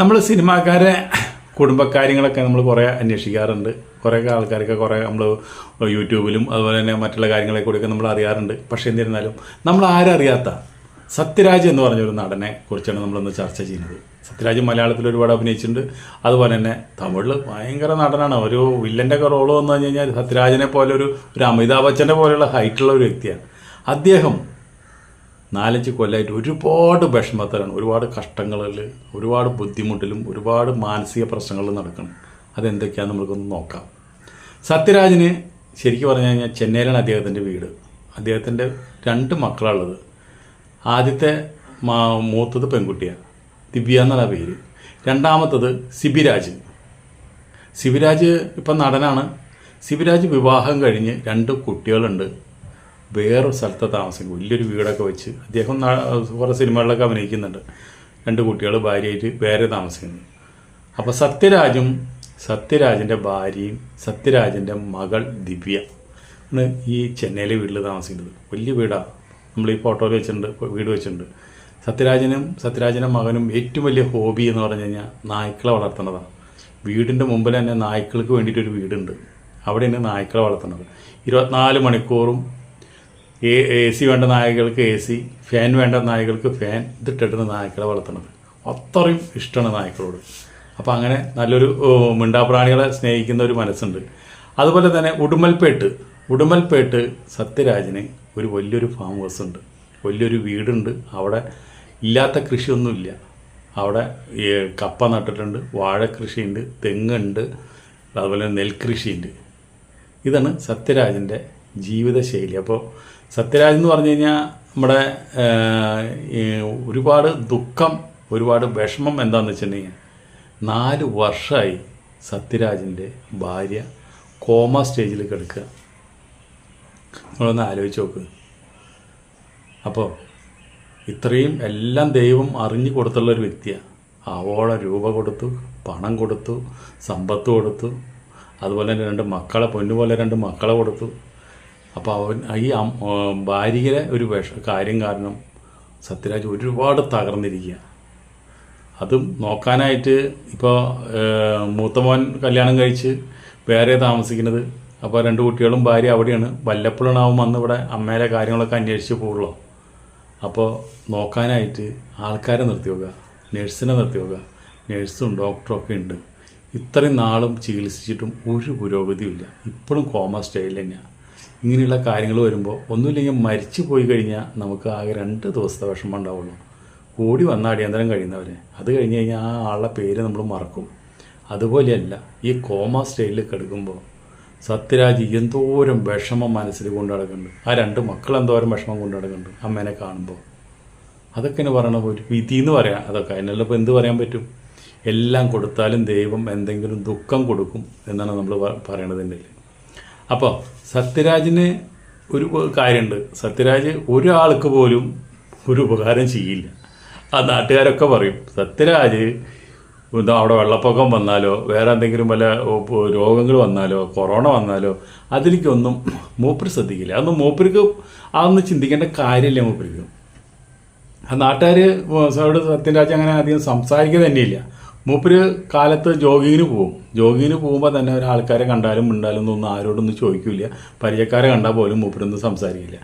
നമ്മൾ സിനിമാക്കാരെ കുടുംബക്കാര്യങ്ങളൊക്കെ നമ്മൾ കുറേ അന്വേഷിക്കാറുണ്ട്. കുറേ ആൾക്കാരൊക്കെ കുറേ നമ്മൾ യൂട്യൂബിലും അതുപോലെ തന്നെ മറ്റുള്ള കാര്യങ്ങളെ കൂടിയൊക്കെ നമ്മൾ അറിയാറുണ്ട്. പക്ഷേ എന്നിരുന്നാലും നമ്മൾ ആരറിയാത്ത സത്യരാജ് എന്ന് പറഞ്ഞൊരു നടനെ കുറിച്ചാണ് നമ്മളിന്ന് ചർച്ച ചെയ്യുന്നത്. സത്യരാജ് മലയാളത്തിൽ ഒരുപാട് അഭിനയിച്ചിട്ടുണ്ട്. അതുപോലെ തന്നെ തമിഴിൽ ഭയങ്കര നടനാണ്. ഒരു വില്ലന്റെ ഒക്കെ റോൾ വന്നു കഴിഞ്ഞ് കഴിഞ്ഞാൽ സത്യരാജിനെ പോലെ ഒരു ഒരു അമിതാഭ് ബച്ചന്റെ പോലെയുള്ള ഹൈറ്റുള്ള ഒരു വ്യക്തിയാണ്. അദ്ദേഹം നാലഞ്ച് കൊല്ലമായിട്ട് ഒരുപാട് വിഷമത്തിലാണ്. ഒരുപാട് കഷ്ടങ്ങളിൽ ഒരുപാട് ബുദ്ധിമുട്ടിലും ഒരുപാട് മാനസിക പ്രശ്നങ്ങളിലും നടക്കണം. അതെന്തൊക്കെയാണെന്ന് നമുക്കൊന്ന് നോക്കാം. സത്യരാജിന് ശരിക്കും പറഞ്ഞു കഴിഞ്ഞാൽ ചെന്നൈയിലാണ് അദ്ദേഹത്തിന്റെ വീട്. അദ്ദേഹത്തിന്റെ രണ്ട് മക്കളുള്ളത് ആദ്യത്തെ മാ- മൂത്തത് പെൺകുട്ടിയാണ് ദിവ്യ എന്നുള്ള പേര്. രണ്ടാമത്തത് സിബിരാജ്. സിബിരാജ് ഇപ്പം നടനാണ്. സിബിരാജ് വിവാഹം കഴിഞ്ഞ് രണ്ട് കുട്ടികളുണ്ട്. വേറൊരു സ്ഥലത്ത് താമസിക്കും. വലിയൊരു വീടൊക്കെ വെച്ച് അദ്ദേഹം കുറേ സിനിമകളിലൊക്കെ അഭിനയിക്കുന്നുണ്ട്. രണ്ട് കുട്ടികൾ ഭാര്യയായിട്ട് വേറെ താമസിക്കുന്നു. അപ്പോൾ സത്യരാജും സത്യരാജിന്റെ ഭാര്യയും സത്യരാജിന്റെ മകൾ ദിവ്യ ആണ് ഈ ചെന്നൈയിലെ വീട്ടിൽ താമസിക്കുന്നത്. വലിയ വീടാണ് നമ്മൾ ഈ ഫോട്ടോയിൽ വെച്ചിട്ടുണ്ട് വീട് വെച്ചിട്ടുണ്ട്. സത്യരാജനും സത്യരാജന്റെ മകനും ഏറ്റവും വലിയ ഹോബി എന്ന് പറഞ്ഞു കഴിഞ്ഞാൽ നായ്ക്കളെ വളർത്തുന്നതാണ്. വീടിന്റെ മുമ്പിൽ തന്നെ നായ്ക്കൾക്ക് വേണ്ടിയിട്ടൊരു വീടുണ്ട്. അവിടെയാണ് നായ്ക്കളെ വളർത്തുന്നത്. ഇരുപത്തിനാല് മണിക്കൂറും എ സി വേണ്ട നായകൾക്ക് എ സി ഫാൻ വേണ്ട നായകൾക്ക് ഫാൻ ഇതിട്ടിട്ടാണ് നായ്ക്കളെ വളർത്തുന്നത്. അത്രയും ഇഷ്ടമാണ് നായ്ക്കളോട് അപ്പോൾ അങ്ങനെ നല്ലൊരു മിണ്ടാപ്രാണികളെ സ്നേഹിക്കുന്ന ഒരു മനസ്സുണ്ട്. അതുപോലെ തന്നെ ഉടുമൽപേട്ട്. ഉടുമൽപേട്ട് സത്യരാജിന് ഒരു വലിയൊരു ഫാം ഹൗസ് ഉണ്ട്. വലിയൊരു വീടുണ്ട്. അവിടെ ഇല്ലാത്ത കൃഷിയൊന്നുമില്ല. അവിടെ കപ്പ നട്ടിട്ടുണ്ട് വാഴ കൃഷിയുണ്ട് തെങ്ങുണ്ട് അതുപോലെ നെൽകൃഷിയുണ്ട്. ഇതാണ് സത്യരാജിന്റെ ജീവിതശൈലി. അപ്പോൾ സത്യരാജ് എന്ന് പറഞ്ഞു കഴിഞ്ഞാൽ നമ്മുടെ ഒരുപാട് ദുഃഖം ഒരുപാട് വിഷമം എന്താണെന്ന് വെച്ചിട്ടുണ്ടെങ്കിൽ നാല് വർഷമായി സത്യരാജിന്റെ ഭാര്യ കോമ സ്റ്റേജിൽ കിടക്കുക നിങ്ങളൊന്ന് ആലോചിച്ച് നോക്ക്. അപ്പോൾ ഇത്രയും എല്ലാം ദൈവം അറിഞ്ഞു കൊടുത്തുള്ള ഒരു വ്യക്തിയാണ് ആവോളം രൂപ കൊടുത്തു പണം കൊടുത്തു സമ്പത്ത് കൊടുത്തു അതുപോലെ തന്നെ രണ്ട് മക്കളെ പൊന്നുപോലെ രണ്ട് മക്കളെ കൊടുത്തു. അപ്പോൾ അവൻ ഈ ഭാര്യയിലെ ഒരു വിഷ കാര്യം കാരണം സത്യരാജ് ഒരുപാട് തകർന്നിരിക്കുക. അതും നോക്കാനായിട്ട് ഇപ്പോൾ മൂത്തമോൻ കല്യാണം കഴിച്ച് വേറെ താമസിക്കുന്നത്. അപ്പോൾ രണ്ട് കുട്ടികളും ഭാര്യ അവിടെയാണ്. വല്ലപ്പോഴാണ് അവൻ ഇവിടെ അമ്മേരെ കാര്യങ്ങളൊക്കെ അന്വേഷിച്ച് പോകുള്ളൂ അപ്പോൾ നോക്കാനായിട്ട് ആൾക്കാരെ നിർത്തി വെക്കുക. നഴ്സിനെ നിർത്തി വെക്കുക. നഴ്സും ഡോക്ടറും ഒക്കെ ഉണ്ട്. ഇത്രയും നാളും ചികിത്സിച്ചിട്ടും ഒരു പുരോഗതിയും ഇല്ല. ഇപ്പോഴും കോമ സ്റ്റേജിൽ തന്നെയാണ് ഇങ്ങനെയുള്ള കാര്യങ്ങൾ വരുമ്പോൾ ഒന്നുമില്ലെങ്കിൽ മരിച്ചു പോയി കഴിഞ്ഞാൽ നമുക്ക് ആകെ രണ്ട് ദിവസത്തെ വിഷമം ഉണ്ടാവുള്ളൂ. കൂടി വന്ന അടിയന്തരം കഴിയുന്നവരെ. അത് കഴിഞ്ഞ് കഴിഞ്ഞാൽ ആ ആളുടെ പേര് നമ്മൾ മറക്കും. അതുപോലെയല്ല ഈ കോമ സ്റ്റൈലിൽ കിടക്കുമ്പോൾ സത്യരാജ് എന്തോരം വിഷമം മനസ്സിൽ കൊണ്ടു നടക്കുന്നുണ്ട്. ആ രണ്ട് മക്കൾ എന്തോരം വിഷമം കൊണ്ടു നടക്കുന്നുണ്ട് അമ്മേനെ കാണുമ്പോൾ അതൊക്കെ എന്നെ പറയണ ഒരു വിധി എന്ന് പറയാം. അതൊക്കെ അതിനുള്ള ഇപ്പോൾ എന്ത് പറയാൻ പറ്റും? എല്ലാം കൊടുത്താലും ദൈവം എന്തെങ്കിലും ദുഃഖം കൊടുക്കും എന്നാണ് നമ്മൾ പറയണതിന്റെ അപ്പോൾ സത്യരാജിന് ഒരു കാര്യമുണ്ട് സത്യരാജ് ഒരാൾക്ക് പോലും ഒരു ഉപകാരം ചെയ്യില്ല. ആ നാട്ടുകാരൊക്കെ പറയും സത്യരാജ് അവിടെ വെള്ളപ്പൊക്കം വന്നാലോ വേറെ എന്തെങ്കിലും വല്ല രോഗങ്ങൾ വന്നാലോ കൊറോണ വന്നാലോ അതിലേക്കൊന്നും മൂപ്പര് ശ്രദ്ധിക്കില്ല. അതൊന്നും മൂപ്പർക്ക് അതൊന്നും ചിന്തിക്കേണ്ട കാര്യമില്ല മൂപ്പർക്ക്. ആ നാട്ടുകാർ അവിടെ സത്യരാജ് അങ്ങനെ അധികം സംസാരിക്കുക തന്നെയില്ല. മൂപ്പര് കാലത്ത് ജോഗിങ്ങിന് പോകും ജോഗിങ്ങിന് പോകുമ്പോൾ തന്നെ ഒരാൾക്കാരെ കണ്ടാലും മിണ്ടാലും ഒന്നും ആരോടൊന്നും ചോദിക്കില്ല. പരിചയക്കാരെ കണ്ടാൽ പോലും മൂപ്പരൊന്നും സംസാരിക്കില്ല.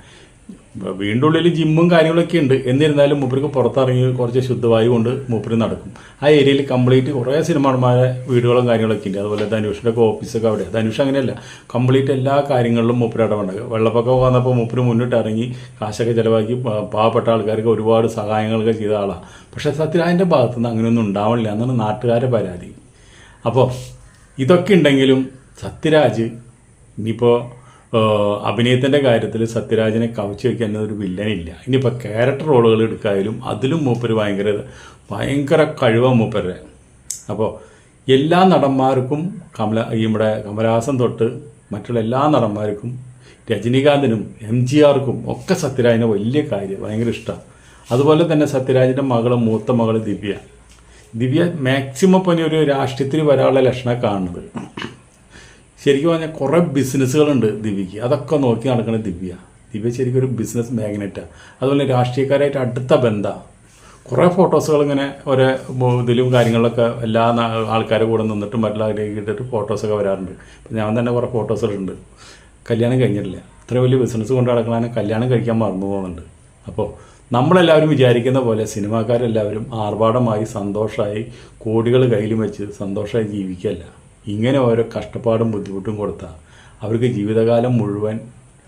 വീണ്ടും ഉള്ളിൽ ജിമ്മും കാര്യങ്ങളൊക്കെ ഉണ്ട്. എന്നിരുന്നാലും മൂപ്പർക്ക് പുറത്തിറങ്ങി കുറച്ച് ശുദ്ധവായു കൊണ്ട് മൂപ്പര് നടക്കും. ആ ഏരിയയിൽ കംപ്ലീറ്റ് കുറേ സിനിമാന്മാരെ വീടുകളും കാര്യങ്ങളൊക്കെ ഉണ്ട്. അതുപോലെ ധനുഷിന്റെ ഒക്കെ ഓഫീസൊക്കെ അവിടെ. ധനുഷ് അങ്ങനെയല്ല. കംപ്ലീറ്റ് എല്ലാ കാര്യങ്ങളിലും മൂപ്പര് ഇടപെടുക വെള്ളപ്പൊക്കം വന്നപ്പോൾ മൂപ്പര് മുന്നിട്ട് ഇറങ്ങി കാശൊക്കെ ചിലവാക്കി പാവപ്പെട്ട ആൾക്കാർക്ക് ഒരുപാട് സഹായങ്ങളൊക്കെ ചെയ്ത ആളാണ് പക്ഷേ സത്യരാജിന്റെ ഭാഗത്തുനിന്ന് അങ്ങനെയൊന്നും ഉണ്ടാവണില്ല എന്നാണ് നാട്ടുകാരെ പരാതി. അപ്പോൾ ഇതൊക്കെ ഉണ്ടെങ്കിലും സത്യരാജ് ഇനിയിപ്പോൾ അഭിനയത്തിന്റെ കാര്യത്തിൽ സത്യരാജിനെ കവച്ചു വയ്ക്കാൻ ഒരു വില്ലനില്ല ഇനിയിപ്പോൾ ക്യാരക്ടർ റോളുകൾ എടുക്കായാലും അതിലും മൂപ്പര് ഭയങ്കര ഭയങ്കര കഴിവ മൂപ്പരുടെ അപ്പോൾ എല്ലാ നടന്മാർക്കും കമല ഇവിടെ കമലഹാസൻ തൊട്ട് മറ്റുള്ള എല്ലാ നടന്മാർക്കും രജനീകാന്തിനും എം ജി ആർക്കും ഒക്കെ സത്യരാജിനെ വലിയ കാര്യം ഭയങ്കര ഇഷ്ടമാണ് അതുപോലെ തന്നെ സത്യരാജിന്റെ മകൾ മൂത്ത മകൾ ദിവ്യ. ദിവ്യ മാക്സിമം ഇനി ഒരു രാഷ്ട്രീയത്തിൽ വരാനുള്ള ലക്ഷണം കാണുന്നത്. ശരിക്കും പറഞ്ഞാൽ കുറേ ബിസിനസ്സുകളുണ്ട് ദിവ്യക്ക് അതൊക്കെ നോക്കി നടക്കുന്ന ദിവ്യ. ദിവ്യ ശരിക്കും ഒരു ബിസിനസ് മാഗ്നറ്റാണ് അതുപോലെ രാഷ്ട്രീയക്കാരായിട്ട് അടുത്ത ബന്ധമാണ് കുറേ ഫോട്ടോസുകൾ ഇങ്ങനെ മോ- ഇതിലും കാര്യങ്ങളിലൊക്കെ എല്ലാ ആൾക്കാരും കൂടെ നിന്നിട്ടും മറ്റുള്ളവരേക്ക് ഇട്ടിട്ട് ഫോട്ടോസൊക്കെ വരാറുണ്ട്. ഇപ്പം ഞാൻ തന്നെ കുറേ ഫോട്ടോസുകളുണ്ട് കല്യാണം കഴിഞ്ഞിട്ടില്ല. ഇത്ര വലിയ ബിസിനസ് കൊണ്ട് നടക്കണതിന് കല്യാണം കഴിക്കാൻ മറന്നു പോകുന്നുണ്ട്. അപ്പോൾ നമ്മളെല്ലാവരും വിചാരിക്കുന്ന പോലെ സിനിമാക്കാരെല്ലാവരും ആർഭാടമായി സന്തോഷമായി കോടികൾ കയ്യിലും വെച്ച് സന്തോഷമായി ജീവിക്കല്ല ഇങ്ങനെ ഓരോ കഷ്ടപ്പാടും ബുദ്ധിമുട്ടും കൊടുത്താൽ അവർക്ക് ജീവിതകാലം മുഴുവൻ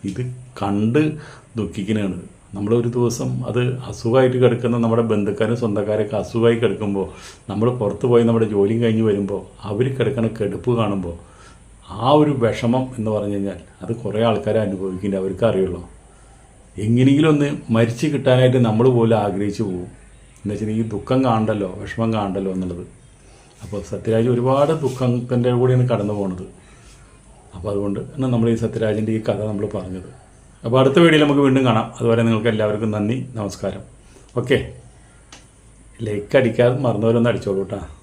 ഇത് കണ്ട് ദുഃഖിക്കുന്നതാണ്. നമ്മളൊരു ദിവസം അത് അസുഖമായിട്ട് കിടക്കുന്ന നമ്മുടെ ബന്ധുക്കാരും സ്വന്തക്കാരൊക്കെ അസുഖമായി കിടക്കുമ്പോൾ നമ്മൾ പുറത്ത് പോയി നമ്മുടെ ജോലിയും കഴിഞ്ഞ് വരുമ്പോൾ അവർ കിടക്കുന്ന കെടുപ്പ് കാണുമ്പോൾ ആ ഒരു വിഷമം എന്ന് പറഞ്ഞു കഴിഞ്ഞാൽ അത് കുറേ ആൾക്കാരെ അനുഭവിക്കുന്നുണ്ട്. അവർക്ക് അറിയുള്ളൂ. എങ്ങനെയെങ്കിലും ഒന്ന് മരിച്ചു കിട്ടാനായിട്ട് നമ്മൾ പോലും ആഗ്രഹിച്ചു പോകും എന്ന് വെച്ചാൽ ഈ ദുഃഖം കാണണ്ടല്ലോ വിഷമം കാണണ്ടല്ലോ എന്നുള്ളത്. അപ്പോൾ സത്യരാജ് ഒരുപാട് ദുഃഖത്തിന്റെ കൂടെയാണ് കടന്നു പോണത്. അപ്പോൾ അതുകൊണ്ട് എന്നാൽ നമ്മൾ ഈ സത്യരാജിന്റെ ഈ കഥ നമ്മൾ പറഞ്ഞത്. അപ്പോൾ അടുത്ത വീഡിയോയിൽ നമുക്ക് വീണ്ടും കാണാം. അതുവരെ നിങ്ങൾക്ക് എല്ലാവർക്കും നന്ദി നമസ്കാരം. ഓക്കെ. ലൈക്ക് അടിക്കാതെ മറന്നവരൊന്ന് അടിച്ചോളൂ കേട്ടോ.